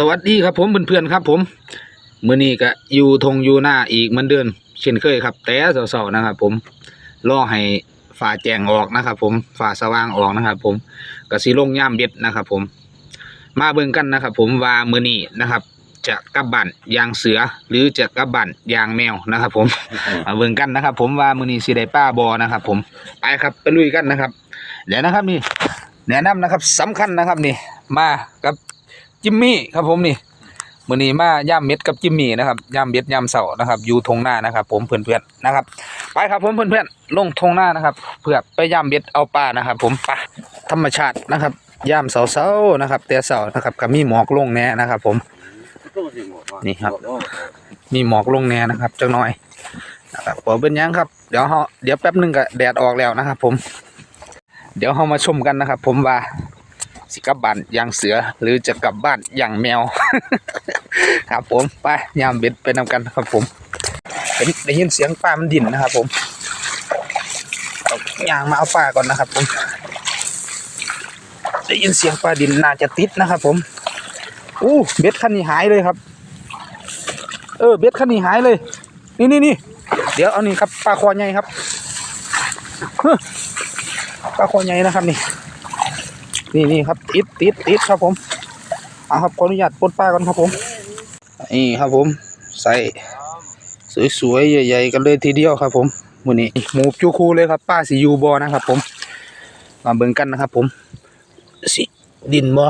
สวัสดีครับผมเพื่อนๆครับ ผมเมื่อนี้ก็อยู่ทงอยู่หน้าอีกเหมือนเดิมเช่นเคยครับ แต่สาวๆนะครับ ผมรอให้ฝาแจงออกนะครับ ผมฝาสว่างออกนะครับ ผมกระสีลงย่ามเบ็ดนะครับ ผม มาเบิ่งกันนะครับ ผมว่าเมื่อนี้นะครับ จะกระบบันยางเสือหรือจะกระบบันยางแมวนะครับ ผมมาเบิ่งกันนะครับ ผมว่ามื่อนี้สีได้ป้าบอนะครับ ผมไปครับไปลุยกันนะครับ เดี๋ยวนะครับนี่แนะนำนะครับ สำคัญนะครับนี่ มากับ จิมมี่ครับผมนี่มือนี้มาย่ามเม็ดกับจิมมี่นะครับย่ามเม็ดย่ามเสานะครับ อยู่ทงหน้านะครับ ผมเพื่อนเพื่อนนะครับ ไปครับผมเพื่อนเพื่อนลงทงหน้านะครับเพื่อไปย่ามเม็ดเอาปลานะครับ ผมปลาธรรมชาตินะครับย่ามเสาเสานะครับเตี๋ยเสานะครับกับมีหมอกลงแน่นะครับ ผมนี่ครับ มีหมอกลงแน่นะครับจังน้อยนะครับผมเป็นยังครับเดี๋ยวเฮาเดี๋ยวแป๊บหนึ่งก็แดดออกแล้วนะครับ ผม เดี๋ยวเฮามาชมกันนะครับ ผมว่า สิกับบ้านอย่างเสือหรือจะกลับบ้านอย่างแมว ครับผมไปยามเบ็ดไปนำกันครับผมได้ยินเสียงปลามันดิ่นนะครับ ผมยางมาเอาปลาก่อนนะครับ ผม ได้ยินเสียงปลาดินน่าจะติดนะครับ ผมอู้เบ็ดขันนี้หายเลยครับ เออเบ็ดขันนี้หายเลย นี่นี่นี่เดี๋ยวเอานี่ครับปลาคอใหญ่ครับปลาคอใหญ่นะครับนี่ นี่นี่ครับติดติดติดครับผมเอาครับขออนุญาตปลดป้าก่อนครับผมนี่ครับผมใส่สวยๆใหญ่ๆกันเลยทีเดียวครับ ผมวันนี้หมูจูคูเลยครับ ป้าสียูบอนะครับ ผมมาเบิ่งกันนะครับ ผมสิดินบอ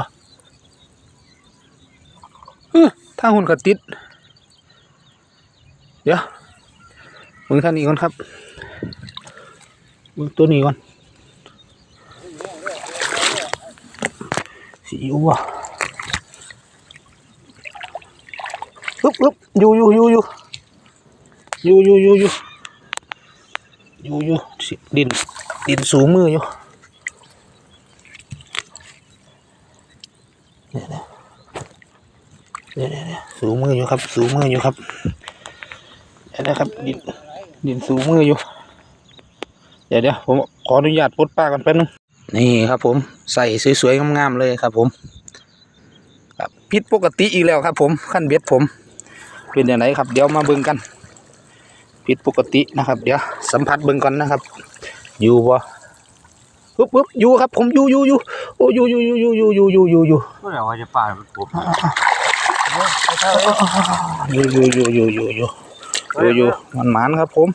ถ้าหุ่นกระติด เดี๋ยวมึงท่านนี้ก่อนครับมึงตัวนี้ก่อน ซีอิ๊วอะลุกลุกอยู่อยู่อยู่อยู่อยู่อยู่อยู่อยู่อยู่อยู่ดินดินสูงมืออยู่เนี่ยเนี่ยสูงมืออยู่ครับ สูงมืออยู่ครับเนี่ยนะครับดินดินสูงมืออยู่ เดี๋ยวเดี๋ผมขออนุญาตปลดป้ากันแป๊บนึง นี่ครับผมใส่สวยๆงามๆเลยครับ ผมครับพิษปกติอีกแล้วครับ ผมขั้นเบ็ดผม เป็นอย่างไรครับ เดี๋ยวมาเบิ้งกันพิษปกตินะครับ เดี๋ยวสัมผัสเบิ้งก่อนนะครับ อยู่บ่ปุ๊บปุ๊บอยู่ครับ ผมอยู่อยู่อยู่โอ้อยู่อยู่อยู่อยู่อยู่อยู่อยู่อยู่อยู่ก็แล้วว่จะปลาผมอยู่อยู่อยู่อยู่อยู่อยู่อยู่อยู่มันหมานครับ ผม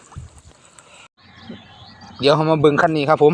เดี๋ยวเขามาเบิ้งขั้นนี้ครับ ผม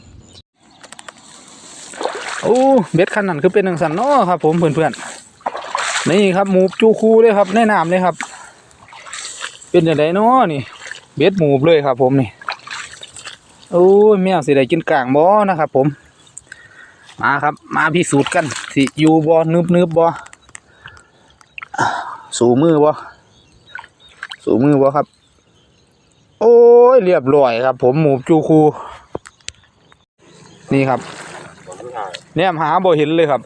เบ็ดคันนั้นคือเป็นหนังสันเนาะครับ ผมเพื่อนๆนี่ครับหมูจูคูเลยครับแนะนำเลยครับ เป็นอย่างไรเนาะนี่ เบ็ดหมูเลยครับ ผมนี่โอ้ยแมวสิได้กินกลางบ่นะครับ ผม มาครับ มาพิสูจน์กันสิอยู่บ่นึบนึบบ่สู่มือบ่สู่มือบ่ครับ โอ้ยเรียบร้อยครับ ผมหมูจูคู นี่ครับ เนี่ยหาบ่เห็นเลยครับ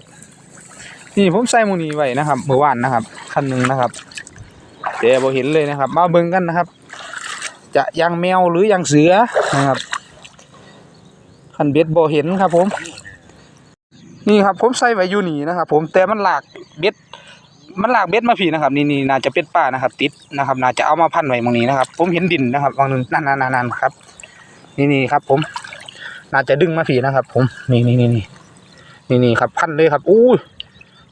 นี่ผมใส่มูนี้ไว้นะครับเมื่อวานนะครับคันหนึ่งนะครับแต่บ่เห็นเลยนะครับ มาเบิ่งกันนะครับ จะยังแมวหรือยังเสือนะครับคันเบ็ดบ่เห็นครับ ผม นี่ครับ ผมใส่ไว้อยู่นี่นะครับ ผมแต่มันหลากเบ็ดมันหลากเบ็ดมาผีนะครับนี่นี่น่าจะเป็นป้านะครับ ติดนะครับน่าจะเอามาพันไว้ตรงนี้นะครับ ผมเห็นดินนะครับวางนึงนั่นนั่นนั่นนั่นครับ นี่นี่ครับ ผม น่าจะดึงมาผีนะครับ ผมนี่นี่นี่ นี่นี่นี่ครับพันเลยครับอู้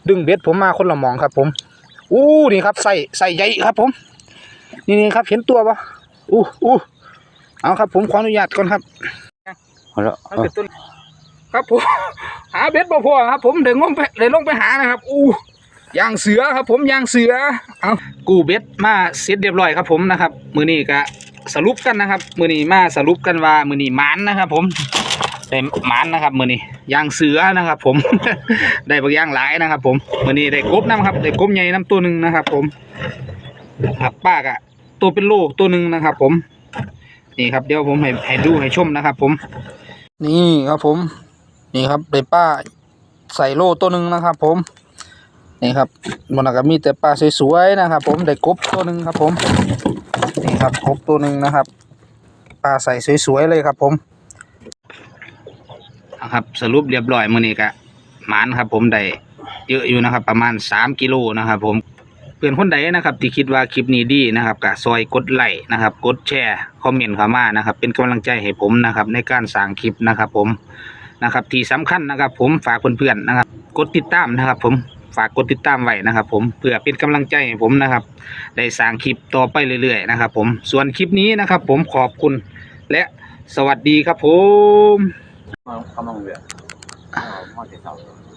ดึงเบ็ดผมมาคนละหมองครับ ผมอู้นี่ครับใส่ใส่ใหญ่ครับ ผม นี่นี่ครับเห็นตัวปะอู้อู้เอาครับ ผมขออนุญาตก่อนครับเอาละเอาครับผมหาเบ็ดบ่พอครับ ผมเดินลงไปเดินลงไปหานะครับ อู้ยางเสือครับ ผมยางเสือเอากูเบ็ดมาเสร็จเรียบร้อยครับ ผมนะครับ มือนี้ก็สรุปกันนะครับ มือนี้มาสรุปกันว่ามือนี้หมานนะครับ ผม ได้หมานนะครับมือนี้ย่างเสือนะครับ ผม ได้บางย่างหลายนะครับ ผมมือนี้ได้กบน้ำครับได้กบใหญ่น้ำตัวหนึ่งนะครับ ผมครับป้ากะตัวเป็นโลตัวหนึ่งนะครับ ผม นี่ครับเดี๋ยวผมให้ให้ดูให้ชมนะครับ ผม นี่ครับผม นี่ครับได้ป้าใส่โลตัวหนึ่งนะครับ ผมนี่ครับมันก็มีแต่ปลาสวยๆนะครับ ผมได้กบตัวหนึ่งครับ ผมนี่ครับกบตัวหนึ่งนะครับปลาใส่สวยๆเลยครับ ผม นะครับ สรุปเรียบร้อยมื้อนี้ก็หมานครับ ผมได้เยอะอยู่นะครับ ประมาณสามกิโลนะครับ ผมเพื่อนคนใดนะครับ ที่คิดว่าคลิปนี้ดีนะครับก็ซอยกดไลค์นะครับ กดแชร์คอมเมนต์เข้ามานะครับ เป็นกำลังใจให้ผมนะครับ ในการสร้างคลิปนะครับ ผมนะครับ ที่สำคัญนะครับ ผมฝากเพื่อนๆนะครับ กดติดตามนะครับ ผมฝากกดติดตามไว้นะครับ ผมเพื่อเป็นกำลังใจให้ผมนะครับ ได้สร้างคลิปต่อไปเรื่อยๆนะครับ ผมส่วนคลิปนี้นะครับ ผมขอบคุณและสวัสดีครับผม กำลังเรืออ๋อมอเตอร์ไซค์